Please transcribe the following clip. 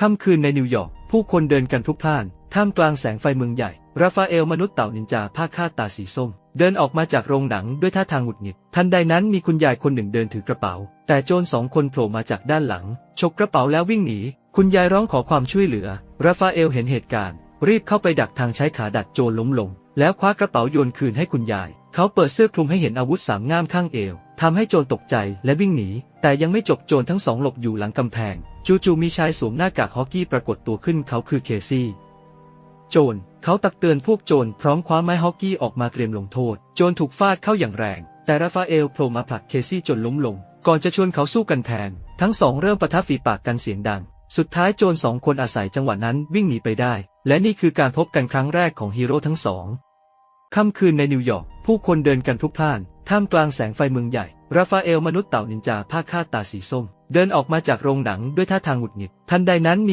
ค่ำคืนในนิวยอร์กผู้คนเดินกันพลุกพล่าน ท่ามกลางแสงไฟเมืองใหญ่ ราฟาเอลมนุษย์เต่านินจาผ้าคาดตาสีส้ม เดินออกมาจากโรงหนังด้วยท่าทางหงุดหงิด ทันใดนั้นมีคุณยายคนหนึ่งเดินถือกระเป๋า แต่โจรสองคนโผล่มาจากด้านหลัง ฉกกระเป๋าแล้ววิ่งหนี คุณยายร้องขอความช่วยเหลือ ราฟาเอลเห็นเหตุการณ์ รีบเข้าไปดักทางใช้ขาดักโจรล้มลง แล้วคว้ากระเป๋าโยนคืนให้คุณยาย เขาเปิดเสื้อคลุมให้เห็นอาวุธสามง่ามข้างเอว ทำให้โจรตกใจและวิ่งหนี แต่ยังไม่จบโจรทั้งสองหลบอยู่หลังกำแพง จู่ๆมีชายสวมหน้ากากฮอกกี้ปรากฏตัวขึ้นเขาคือเคซี่ โจรเขาตักเตือนพวกโจรพร้อมคว้าไม้ฮอกกี้ออกมาเตรียมลงโทษ โจรถูกฟาดเข้าอย่างแรง แต่ราฟาเอลโผล่มาผลักเคซี่จนล้มลง ก่อนจะชวนเขาสู้กันแทน ทั้งสองเริ่มปะทะฝีปากกันเสียงดัง สุดท้ายโจรสองคนอาศัยจังหวะนั้นวิ่งหนีไปได้ และนี่คือการพบกันครั้งแรกของฮีโร่ทั้งสองค่ำคืนในนิวยอร์กผู้คนเดินกันพลุกพล่าน ท่ามกลางแสงไฟเมืองใหญ่ ราฟาเอลมนุษย์เต่านินจาผ้าคาดตาสีส้ม เดินออกมาจากโรงหนังด้วยท่าทางหงุดหงิด ทันใดนั้นมี